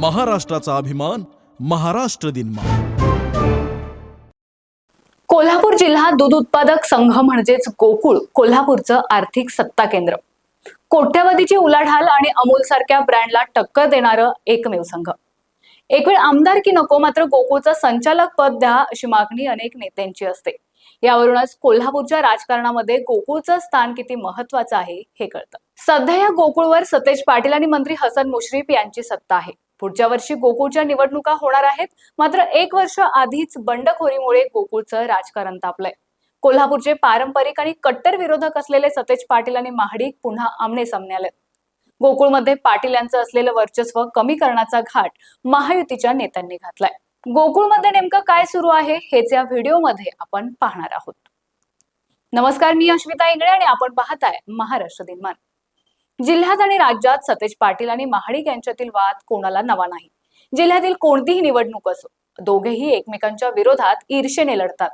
महाराष्ट्राचा अभिमान महाराष्ट्र दिन कोल्हापूर जिल्हा दूध उत्पादक संघ म्हणजेच गोकुळ कोल्हापूरचं आर्थिक सत्ता केंद्र कोट्यवधीची उलाढाल आणि अमूल सारख्या ब्रँडला टक्कर देणारं एकमेव संघ. एक वेळ आमदार की नको मात्र गोकुळचं संचालक पद द्या अशी मागणी अनेक नेत्यांची असते. यावरूनच कोल्हापूरच्या राजकारणामध्ये गोकुळचं स्थान किती महत्वाचं आहे हे कळतं. सध्या या गोकुळवर सतेज पाटील आणि मंत्री हसन मुश्रीफ यांची सत्ता आहे. पुढच्या वर्षी गोकुळच्या निवडणुका होणार आहेत. मात्र एक वर्ष आधीच बंडखोरीमुळे गोकुळचं राजकारण तापलंय. कोल्हापूरचे पारंपरिक आणि कट्टर विरोधक असलेले सतेज पाटील आणि महाडिक पुन्हा आमने सामने आले. गोकुळमध्ये पाटील यांचं असलेलं वर्चस्व कमी करण्याचा घाट महायुतीच्या नेत्यांनी घातलाय. गोकुळमध्ये नेमकं काय सुरू आहे हेच या व्हिडिओमध्ये आपण पाहणार आहोत. नमस्कार मी अश्विता इंगळे आणि आपण पाहताय महाराष्ट्र दिनमान. जिल्ह्यात आणि राज्यात सतेज पाटील आणि महाडिक यांच्यातील वाद कोणाला नवा नाही. जिल्ह्यातील कोणतीही निवडणूक असो दोघेही एकमेकांच्या विरोधात ईर्षेने लढतात.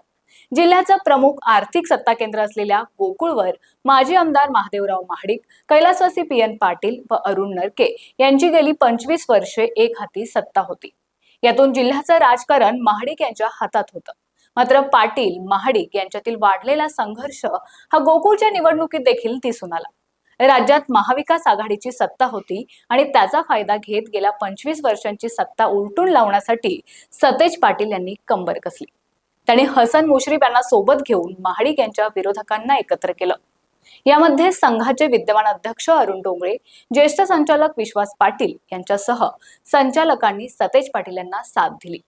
जिल्ह्याचं प्रमुख आर्थिक सत्ता केंद्र असलेल्या गोकुळवर माजी आमदार महादेवराव महाडिक कैलासवासी पी एन पाटील व अरुण नरके यांची गेली पंचवीस वर्षे एक हाती सत्ता होती. यातून जिल्ह्याचं राजकारण महाडिक यांच्या हातात होतं. मात्र पाटील महाडिक यांच्यातील वाढलेला संघर्ष हा गोकुळच्या निवडणुकीत देखील दिसून आला. राज्यात महाविकास आघाडीची सत्ता होती आणि त्याचा फायदा घेत गेल्या पंचवीस वर्षांची सत्ता उलटून लावण्यासाठी सतेज पाटील यांनी कंबर कसली. त्यांनी हसन मुश्रीफ यांना सोबत घेऊन महाडिक यांच्या विरोधकांना एकत्र केलं. यामध्ये संघाचे विद्यमान अध्यक्ष अरुण डोंगळे ज्येष्ठ संचालक विश्वास पाटील यांच्यासह संचालकांनी सतेज पाटील यांना साथ दिली.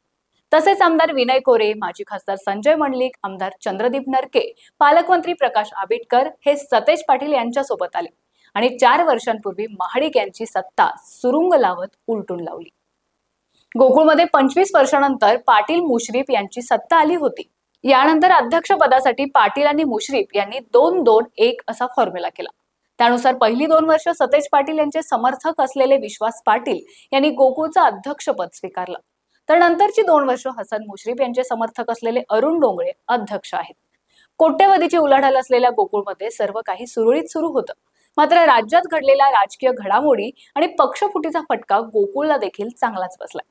तसेच आमदार विनय कोरे माजी खासदार संजय मंडलिक आमदार चंद्रदीप नरके पालकमंत्री प्रकाश आबिटकर हे सतेज पाटील यांच्या सोबत आले आणि चार वर्षांपूर्वी महाडिक यांची सत्ता सुरुंग लावत उलटून लावली. गोकुळमध्ये पंचवीस वर्षानंतर पाटील मुश्रीफ यांची सत्ता आली होती. यानंतर अध्यक्षपदासाठी पाटील आणि मुश्रीफ यांनी दोन दोन एक असा फॉर्म्युला केला. त्यानुसार पहिली दोन वर्ष सतेज पाटील यांचे समर्थक असलेले विश्वास पाटील यांनी गोकुळचं अध्यक्षपद स्वीकारलं. तर नंतरची दोन वर्ष हसन मुश्रीफ यांचे समर्थक असलेले अरुण डोंगळे अध्यक्ष आहेत. कोट्यवधीची उलाढाल असलेल्या गोकुळमध्ये सर्व काही सुरळीत सुरू होतं. मात्र राज्यात घडलेल्या राजकीय घडामोडी आणि पक्षफुटीचा फटका गोकुळला देखील चांगलाच बसलाय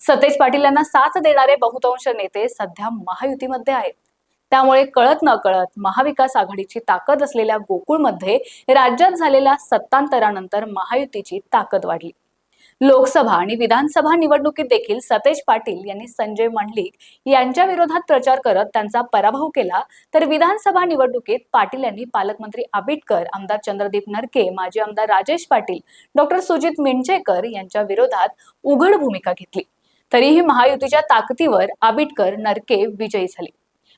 सतेज पाटील यांना साथ देणारे बहुतांश नेते सध्या महायुतीमध्ये आहेत. त्यामुळे कळत न कळत महाविकास आघाडीची ताकद असलेल्या गोकुळमध्ये राज्यात झालेल्या सत्तांतरानंतर महायुतीची ताकद वाढली. लोकसभा आणि विधानसभा निवडणुकीत देखील सतेज पाटील यांनी संजय मंडलिक यांच्या विरोधात प्रचार करत त्यांचा पराभव केला. तर विधानसभा निवडणुकीत पाटील यांनी पालकमंत्री आबिटकर आमदार चंद्रदीप नरके माजी आमदार राजेश पाटील डॉक्टर सुजित मिंजेकर यांच्या विरोधात उघड भूमिका घेतली. तरीही महायुतीच्या ताकदीवर आबिटकर नरके विजयी झाले.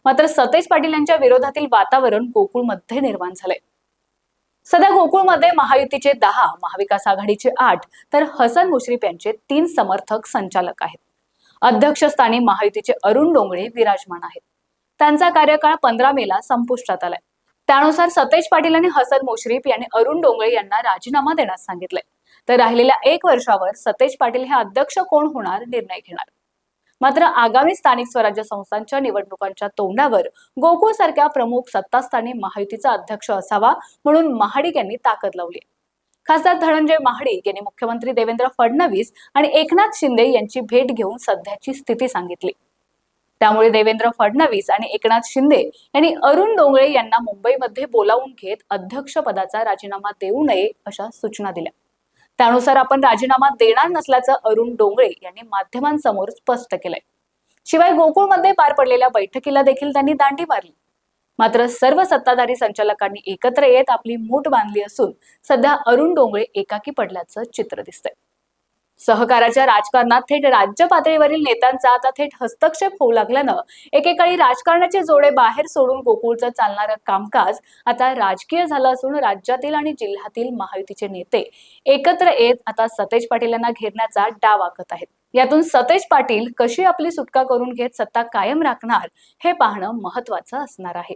मात्र सतेज पाटील यांच्या विरोधातील वातावरण गोकुळमध्ये निर्माण झालंय. सध्या गोकुळमध्ये महायुतीचे दहा महाविकास आघाडीचे आठ तर हसन मुश्रीफ यांचे तीन समर्थक संचालक आहेत. अध्यक्षस्थानी महायुतीचे अरुण डोंगळे विराजमान आहेत. त्यांचा कार्यकाळ पंधरा मेला संपुष्टात आलाय. त्यानुसार सतेज पाटील आणि हसन मुश्रीफ यांनी अरुण डोंगळे यांना राजीनामा देण्यास सांगितलंय. तर राहिलेल्या एक वर्षावर सतेज पाटील हे अध्यक्ष कोण होणार निर्णय घेणार? मात्र आगामी स्थानिक स्वराज्य संस्थांच्या निवडणुकांच्या तोंडावर गोकुळ सारख्या प्रमुख सत्तास्थानी महायुतीचा अध्यक्ष असावा म्हणून महाडिक यांनी ताकद लावली खासदार धनंजय महाडिक यांनी मुख्यमंत्री देवेंद्र फडणवीस आणि एकनाथ शिंदे यांची भेट घेऊन सध्याची स्थिती सांगितली. त्यामुळे देवेंद्र फडणवीस आणि एकनाथ शिंदे यांनी अरुण डोंगळे यांना मुंबईमध्ये बोलावून घेत अध्यक्षपदाचा राजीनामा देऊ नये अशा सूचना दिल्या. त्यानुसार आपण राजीनामा देणार नसल्याचं अरुण डोंगळे यांनी माध्यमांसमोर स्पष्ट केलंय. शिवाय गोकुळमध्ये पार पडलेल्या बैठकीला देखील त्यांनी दांडी मारली. मात्र सर्व सत्ताधारी संचालकांनी एकत्र येत आपली मूठ बांधली असून सध्या अरुण डोंगळे एकाकी पडल्याचं चित्र दिसतंय. सहकाराच्या राजकारणात थेट राज्य पातळीवरील नेत्यांचा आता थेट हस्तक्षेप होऊ लागल्यानं एकेकाळी राजकारणाचे जोडे बाहेर सोडून गोकुळचं चालणारं कामकाज आता राजकीय झालं असून राज्यातील आणि जिल्ह्यातील महायुतीचे नेते एकत्र येत आता सतेज पाटील यांना घेरण्याचा डाव आखत आहेत. यातून सतेज पाटील कशी आपली सुटका करून घेत सत्ता कायम राखणार हे पाहणं महत्वाचं असणार आहे.